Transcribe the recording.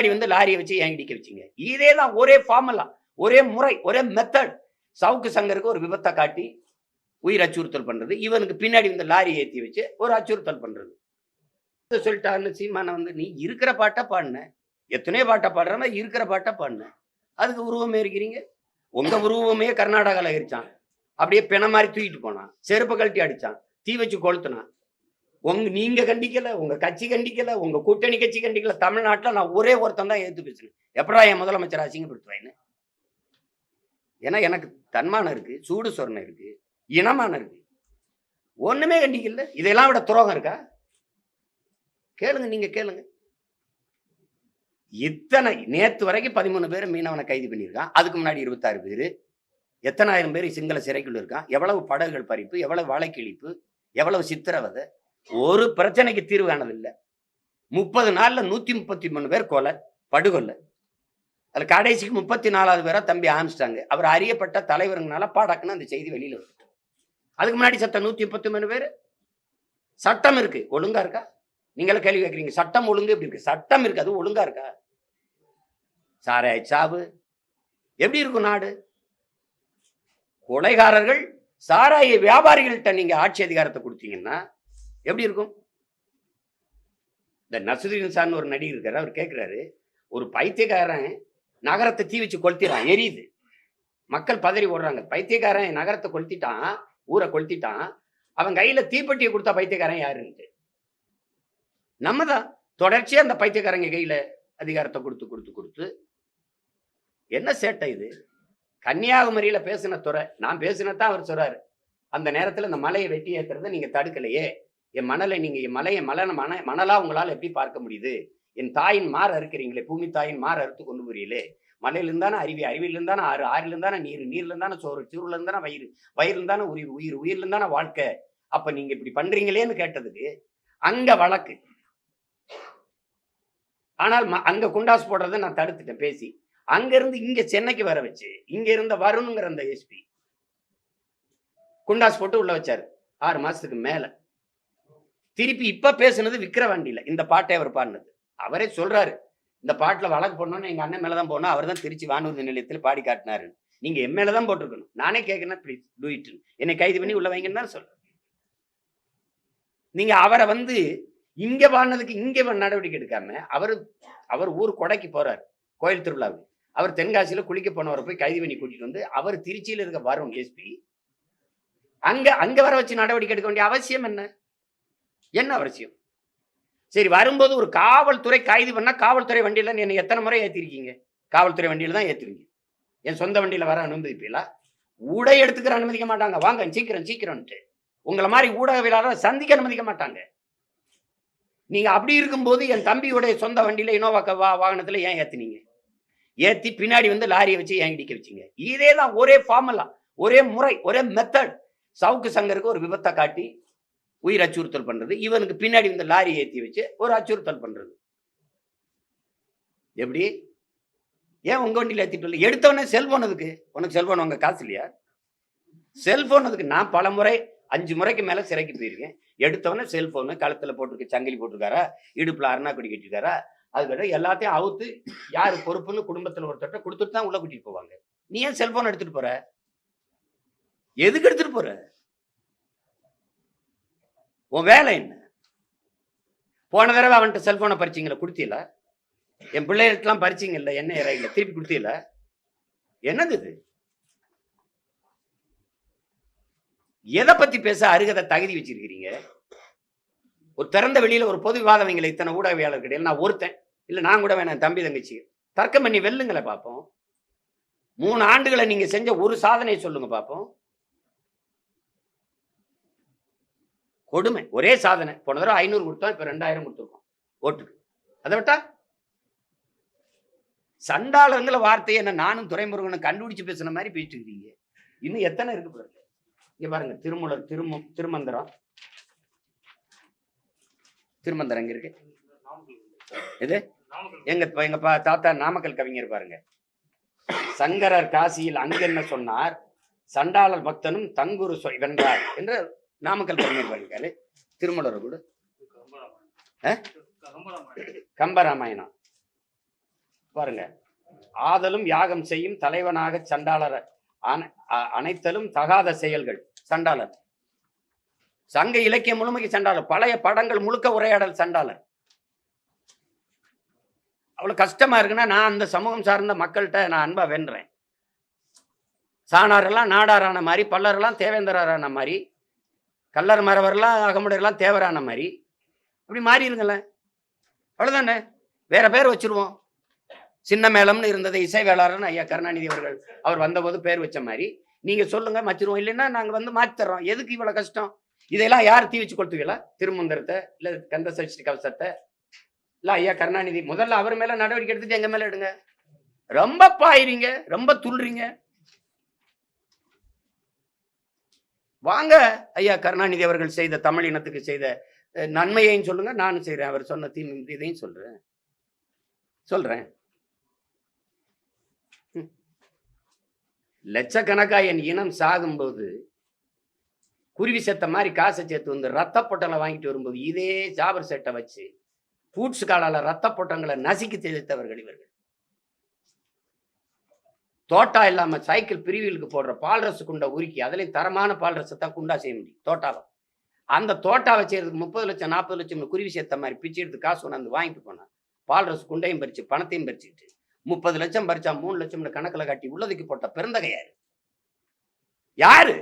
பின்னாடி வந்து லாரியை வச்சு ஏன் இடிக்க வச்சீங்க. இதே தான் ஒரே ஃபார்முலா ஒரே முறை ஒரே மெத்தட் சவுக்கு சங்கருக்கு ஒரு விபத்தை காட்டி உயிர் அச்சுறுத்தல் பண்ணுறது இவனுக்கு பின்னாடி வந்து லாரி ஏற்றி வச்சு ஒரு அச்சுறுத்தல் பண்றது. இதை சொல்லிட்டாருன்னு சீமான வந்து நீ இருக்கிற பாட்டை பாடின. எத்தனையோ பாட்டை பாடுறனா இருக்கிற பாட்டை பாடின. அதுக்கு உருவமே இருக்கிறீங்க. உங்க உருவமே கர்நாடகாவில் இருச்சான் அப்படியே பிண மாதிரி தூக்கிட்டு போனான். செருப்பை கழட்டி அடிச்சான். தீ வச்சு கொளுத்துனான். உங்க நீங்க கண்டிக்கல உங்க கட்சி கண்டிக்கல உங்க கூட்டணி கட்சி கண்டிக்கல தமிழ்நாட்டில் நான் ஒரே ஒருத்தன் தான் ஏத்து பேசுனேன் எப்படா என் முதலமைச்சர் அசிங்கப்படுத்துவேன்னு ஏன்னா எனக்கு தன்மானம் இருக்கு சூடு சொரணை இருக்கு இனமானம் இருக்கு. ஒண்ணுமே கண்டிக்கல. இதெல்லாம் விட துரோகம் இருக்கா? கேளுங்க நீங்க கேளுங்க. இத்தனை நேத்து வரைக்கும் பதிமூணு பேர் மீனவனை கைது பண்ணியிருக்கான் அதுக்கு முன்னாடி இருபத்தாறு பேர். எத்தனாயிரம் பேர் சிங்கள சிறைக்குள்ள இருக்கான் எவ்வளவு படகுகள் பறிப்பு எவ்வளவு வலைக்கிழிப்பு எவ்வளவு சித்திரவதை ஒரு பிரச்சனைக்கு தீர்வு காணதில்லை முப்பது நாள்ல நூத்தி முப்பத்தி மூணு பேர் கொலை படுகொலை. அதில் கடைசிக்கு முப்பத்தி நாலாவது பேரா தம்பி ஆரம்பிச்சிட்டாங்க. அவர் அறியப்பட்ட தலைவருங்கனால பாடக்குன்னு அந்த செய்தி வெளியில வந்துட்டு. அதுக்கு முன்னாடி சட்டம் நூத்தி முப்பத்தி மூணு பேர். சட்டம் இருக்கு. ஒழுங்கா இருக்கா? நீங்களும் கேள்வி கேட்குறீங்க. சட்டம் ஒழுங்கு எப்படி இருக்கு? சட்டம் இருக்கு. அது ஒழுங்கா இருக்கா? சாராய சாவு. எப்படி இருக்கும் நாடு? கொலைகாரர்கள் சாராய வியாபாரிகள்கிட்ட நீங்க ஆட்சி அதிகாரத்தை கொடுத்தீங்கன்னா எப்படி இருக்கும்? இந்த நசுதீன் சான் ஒரு நடிகர் இருக்காரு அவர் கேட்கிறாரு ஒரு பைத்தியக்காரன் நகரத்தை தீ வச்சு கொளுத்திடுறான் எரியுது. மக்கள் பதறி ஓடுறாங்க. பைத்தியக்காரன் நகரத்தை கொளுத்திட்டான் ஊரை கொளுத்திட்டான் அவன் கையில தீப்பெட்டியை கொடுத்தா பைத்தியக்காரன் யாருன்ட்டு. நம்ம தான் தொடர்ச்சியா அந்த பைத்தியக்காரங்க கையில அதிகாரத்தை கொடுத்து கொடுத்து கொடுத்து. என்ன சேட்டை இது? கன்னியாகுமரியில பேசின துறை நான் பேசினதான் அவர் சொல்றாரு. அந்த நேரத்துல இந்த மலையை வெட்டி ஏத்துறதை நீங்க தடுக்கலையே. என் மணலை நீங்க என் மலையை மலன மன மணலா உங்களால எப்படி பார்க்க முடியுது? என் தாயின் மாறு அறுக்கிறீங்களே பூமி தாயின் மாறு அறுத்து கொண்டு போறீங்களே மலையிலிருந்தானே அருவி அருவியிலிருந்தானே ஆறு ஆறிலிருந்தானே நீர் நீர்லேருந்தானே சோறு சூறுல இருந்தானே வயிறு வயிறுல உயிர் உயிர் உயிர்லேருந்தானே வாழ்க்கை. அப்போ நீங்க இப்படி பண்றீங்களேன்னு கேட்டதுக்கு அங்க வழக்கு. ஆனால் ம- அங்க குண்டாஸ் போடுறதை நான் தடுத்துட்டேன் பேசி. அங்கேருந்து இங்கே இங்க சென்னைக்கு வர வச்சு இங்க இருந்த வருணுங்கிற அந்த எஸ்பி குண்டாஸ் போட்டு உள்ள வச்சாரு. ஆறு மாசத்துக்கு மேலே. திருப்பி இப்ப பேசுனது விக்கிரவாண்டியில. இந்த பாட்டை அவர் பாடினது. அவரே சொல்றாரு இந்த பாட்டுல வழக்கு போடணும்னு எங்க அண்ணன் மேலதான் போனோம் அவர் தான் திருச்சி வானூர்தி நிலையத்தில் பாடி காட்டினாரு. நீங்க என் மேலதான் போட்டிருக்கணும். நானே கேட்கணும் ப்ளீஸ் டூ இட் என்னை கைது பண்ணி உள்ள வைங்கன்னு தான் சொல்றேன் நீங்க அவரை வந்து இங்க பாடினதுக்கு இங்க நடவடிக்கை எடுக்காம அவர் அவர் ஊர் கொடைக்கு போறாரு கோயில் திருவிழாவுக்கு. அவர் தென்காசியில குளிக்க போனவரை போய் கைது பண்ணி கூட்டிட்டு வந்து அவர் திருச்சியில இருக்க வரும் எஸ்பி அங்க அங்க வர வச்சு நடவடிக்கை எடுக்க வேண்டிய அவசியம் என்ன? என்ன அவசியம்? சரி வரும்போது ஒரு காவல்துறை கைது பண்ணா காவல்துறை வண்டியில என்னை எத்தனை முறை ஏத்திருக்கீங்க? காவல்துறை வண்டியில தான் ஏற்றுவீங்க என் சொந்த வண்டியில வர அனுமதிப்பீங்களா ஊடக எடுத்துக்கிற அனுமதிக்க மாட்டாங்க. வாங்க சீக்கிரம் சீக்கிரம்ட்டு உங்களை மாதிரி ஊடகவியலாளர் சந்திக்க அனுமதிக்க மாட்டாங்க. நீங்க அப்படி இருக்கும்போது என் தம்பியுடைய சொந்த வண்டியில இனோவா வா வாகனத்துல ஏன் ஏத்துனீங்க? ஏத்தி பின்னாடி வந்து லாரியை வச்சு ஏன் இடிக்க வச்சிங்க? இதே தான் ஒரே ஃபார்முலா ஒரே முறை ஒரே மெத்தட் சவுக்கு சங்கருக்கு ஒரு விபத்தை காட்டி உயிர் அச்சுறுத்தல் பண்றது. இவனுக்கு பின்னாடி வந்து லாரி ஏற்றி வச்சு ஒரு அச்சுறுத்தல் பண்றது. எப்படி? ஏன் உங்க வண்டியில் ஏற்றிட்டு இல்லை எடுத்தவொடனே செல்போன் அதுக்கு. உனக்கு செல்போன் உங்க காசு இல்லையா? செல்ஃபோன் அதுக்கு. நான் பல முறை அஞ்சு முறைக்கு மேலே சிறைக்கு போயிருக்கேன். எடுத்தவொடனே செல்போனு களத்தில் போட்டிருக்கு சங்கிலி போட்டிருக்காரா? இடுப்புல அருணாக்குடி கட்டிருக்காரா அதுக்கப்புறம் எல்லாத்தையும் அவுத்து யார் பொறுப்புன்னு குடும்பத்தில் ஒருத்தட்ட கொடுத்துட்டு தான் உள்ள கூட்டிகிட்டு போவாங்க. நீ ஏன் செல்போன் எடுத்துகிட்டு போற? எதுக்கு எடுத்துட்டு போற? உன் வேலை என்ன? போன தடவை அவன்கிட்ட செல்போனை பறிச்சிங்கள? கொடுத்தீல என் பிள்ளைகளுக்கெல்லாம் பறிச்சீங்கல்ல என்ன இறையில திருப்பி கொடுத்தீல என்னது இது? எதை பத்தி பேச அருகதை தகுதி வச்சிருக்கிறீங்க? ஒரு திறந்த வெளியில ஒரு பொது விவாதம் இத்தனை ஊடகவியாளர்கிட்ட கிடையாது நான் ஒருத்தன். இல்லை நான் கூட வேணாம் தம்பி தங்கச்சி. தர்க்கம் பண்ணி வெல்லுங்களை பார்ப்போம் மூணு ஆண்டுகளை நீங்க செஞ்ச ஒரு சாதனையை சொல்லுங்க பார்ப்போம் கொடுமை. ஒரே சாதனை. போன தடவை ஐநூறு கொடுத்தோம் இப்போ ரெண்டாயிரம் கொடுத்துருக்கோம். ஓட்டுக்கு. அதை விட்டா? சண்டாளங்கிற வார்த்தையை என்ன நானும் துறைமுருகனும் கண்டுபிடிச்சு பேசுன மாதிரி பேசிட்டு இருக்கீங்க. இன்னும் எத்தனை இருக்கு பாருங்க. இங்க பாருங்க திருமூலர் திரும திருமந்திரம். திருமந்திரம் இங்க இருக்கு. இது எங்க எங்க பா- தாத்தா நாமக்கல் கவிஞர் பாருங்க. சங்கரர் காசியில் அங்கு என்ன சொன்னார்? சண்டாளர் பக்தனும் தங்குரு வென்றார். என்று நாமக்கல் கவிஞர் பாருங்க திருமலர் கூட. கம்பராமாயணம். பாருங்க. ஆதலும் யாகம் செய்யும் தலைவனாக சண்டாளர் அ- அனைத்தலும் தகாத செயல்கள். சண்டாளர். சங்க இலக்கியம் முழுமைக்கு சண்டாளர். பழைய படங்கள் முழுக்க உரையாடல் சண்டாளர். அவ்வளவு கஷ்டமா இருக்குன்னா நான் அந்த சமூகம் சார்ந்த மக்கள்கிட்ட நான் அன்பா வென்றேன். சாணாரெல்லாம் நாடாரான மாதிரி பல்லரெல்லாம் தேவேந்திரரான மாதிரி கல்லர் மரவரெல்லாம் அகமுடையெல்லாம் தேவரான மாதிரி. அப்படி மாறிடுங்களேன் அவ்வளோதானே வேற பேர் வச்சிருவோம். சின்ன மேளம்னு இருந்தது இசை வேளாளர்னு ஐயா கருணாநிதி அவர்கள். அவர் வந்தபோது பேர் வச்ச மாதிரி. நீங்கள் சொல்லுங்கள் மச்சிருவோம். இல்லைன்னா நாங்கள் வந்து மாத்தி தர்றோம் எதுக்கு இவ்வளோ கஷ்டம்? இதெல்லாம் யார் தீ வச்சு கொடுத்துவீங்களா திருமந்திரத்தை இல்லை கந்த சஷ்டி கவசத்தை? இல்ல ஐயா கருணாநிதி முதல்ல அவர் மேலே நடவடிக்கை எடுத்துட்டு எங்கள் மேலே எடுங்க? ரொம்ப பாயிறீங்க ரொம்ப துள்றீங்க. வாங்க. ஐயா கருணாநிதி அவர்கள் செய்த தமிழ் இனத்துக்கு செய்த நன்மையையும் சொல்லுங்க. நானும் செய்றேன். அவர் சொன்ன தீ இதையும் சொல்றேன். சொல்றேன். ம். லட்சக்கணக்கா என் இனம் சாகும்போது குருவி செத்த மாதிரி காசை சேர்த்து வந்து ரத்த பொட்டலை வாங்கிட்டு வரும்போது இதே ஜாபர் செட்டை வச்சு பூட்ஸ் காலால ரத்த பொட்டங்களை நசுக்கி தெளித்தவர்கள் இவர்கள். தோட்டா இல்லாம சைக்கிள் பிரிவிலுக்கு போடுற பால் ரச குண்டை உருக்கி அதுலேயும் தரமான பால் ரசத்தை குண்டா செய்ய முடியும் தோட்டாவை. அந்த தோட்டாவை செய்யறதுக்கு முப்பது லட்சம் நாற்பது லட்சம் குருவி சேர்த்த மாதிரி பிச்சு எடுத்து காசு கொண்டாந்து வாங்கிட்டு போனான் பால் ரச குண்டையும் பறிச்சு பணத்தையும் பறிச்சுட்டு முப்பது லட்சம் பறிச்சா மூணு லட்சம்னு கணக்குல காட்டி உள்ளதுக்கு போட்ட பிறந்தகை யாரு யாரு?